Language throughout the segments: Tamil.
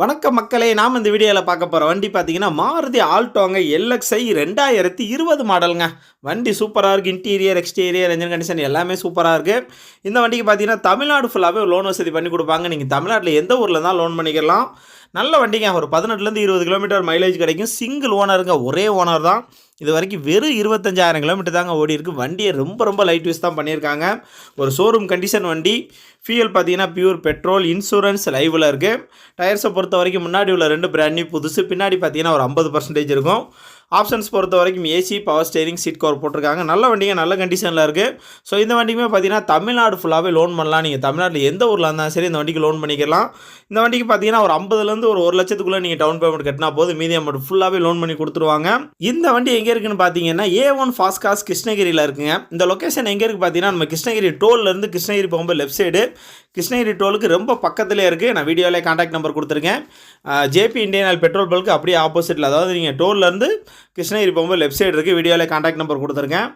வணக்கம் மக்களே நாம் இந்த வீடியோவில் பார்க்க போகிற வண்டி பார்த்தீங்கன்னா மாருதி ஆல்டோங்க எல்எக்ஸ்ஐ ரெண்டாயிரத்தி இருபது மாடலுங்க. வண்டி சூப்பராக இருக்குது இன்டீரியர் எக்ஸ்டீரியர் என்ஜின் கண்டிஷன் எல்லாமே சூப்பராக இருக்குது இந்த வண்டிக்கு பார்த்தீங்கன்னா தமிழ்நாடு ஃபுல்லாகவே லோன் வசதி பண்ணி கொடுப்பாங்க. நீங்கள் தமிழ்நாட்டில் எந்த ஊரில் தான் லோன் பண்ணிக்கலாம். நல்ல வண்டிங்க. ஒரு பதினெட்டுலேருந்து இருபது கிலோமீட்டர் மைலேஜ் கிடைக்கும். சிங்கிள் ஓனருங்க ஒரே ஓனர் தான். இது வரைக்கும் வெறும் இருபத்தஞ்சாயிரம் கிலோமீட்டர் தாங்க ஓடி இருக்குது வண்டியை ரொம்ப ரொம்ப லைட் யூஸ் தான் பண்ணியிருக்காங்க. ஒரு ஷோரூம் கண்டிஷன் வண்டி. ஃபியூல் பார்த்தீங்கன்னா பியூர் பெட்ரோல் இன்சூரன்ஸ் லைவில் இருக்குது டயர்ஸை பொறுத்த வரைக்கும் முன்னாடி உள்ள ரெண்டு பிராண்ட் நியூ புதுசு. பின்னாடி பார்த்தீங்கன்னா ஒரு ஐம்பது பர்சன்டேஜ் இருக்கும். ஆப்ஷன்ஸ் பொறுத்த வரைக்கும் AC power steering seat cover போட்டிருக்காங்க. நல்ல வண்டிங்க நல்ல கண்டிஷனில் இருக்குது ஸோ இந்த வண்டிக்குமே பார்த்தீங்கன்னா தமிழ்நாடு ஃபுல்லாகவே லோன் பண்ணலாம். நீங்கள் தமிழ்நாட்டில் எந்த ஊரில் இருந்தாலும் சரி இந்த வண்டிக்கு லோன் பண்ணிக்கலாம். இந்த வண்டிக்கு பார்த்தீங்கன்னா ஒரு ஐம்பதுலேருந்து ஒரு ஒரு லட்சத்துக்குள்ளே நீங்கள் டவுன் பேமெண்ட் கட்டினா போதும். மீதி அமௌண்ட் ஃபுல்லாகவே லோன் பண்ணி கொடுத்துருவாங்க. இந்த வண்டி எங்கே இருக்குன்னு பார்த்தீங்கன்னா ஏ ஒன் ஃபாஸ்ட் காஸ் கிருஷ்ணகிரியில் இருக்குங்க. இந்த லொக்கேஷன் எங்கே இருக்குது பார்த்தீங்கன்னா நம்ம கிருஷ்ணகிரி டோல்லேருந்து கிருஷ்ணகிரி போகும்போது லெஃப்ட் சைடு கிருஷ்ணகிரி டோலுக்கு ரொம்ப பக்கத்திலே இருக்குது நான் வீடியோவிலே காண்டாக்ட் நம்பர் கொடுத்துருக்கேன். ஜேபி இந்தியன் ஆயில் பெட்ரோல் பல்க்கு அப்படியே ஆப்போசிட்டில் அதாவது நீங்கள் டோல்லேருந்து கிருஷ்ணகிரி போகும்போது லெஃப்ட் சைடு இருக்குது வீடியோவில் காண்டாக்ட் நம்பர் கொடுத்துருக்கேன்.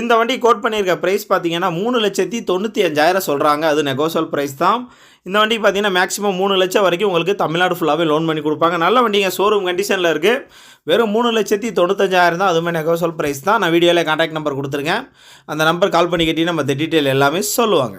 இந்த வண்டி கோட் பண்ணியிருக்க ப்ரைஸ் பார்த்தீங்கன்னா மூணு லட்சத்தி தொண்ணூற்றி அஞ்சாயிரம் சொல்கிறாங்க அது நெகோசல் ப்ரைஸ் தான். இந்த வண்டிக்கு பார்த்தீங்கன்னா மேக்ஸிமம் மூணு லட்சம் வரைக்கும் உங்களுக்கு தமிழ்நாடு ஃபுல்லாகவே லோன் பண்ணி கொடுப்பாங்க. நல்ல வண்டிங்க ஷோரூம் கண்டிஷனில் இருக்குது வெறும் மூணு லட்சத்தி தொண்ணூத்தஞ்சாயிரம் தான். அதுவுமே நெகோசல் ப்ரைஸ் தான். நான் வீடியோவில் காண்டாக்ட் நம்பர் கொடுத்துருக்கேன். அந்த நம்பர் கால் பண்ணி கேட்டிங்கன்னா மற்ற டீட்டெயில் எல்லாமே சொல்லுவாங்க.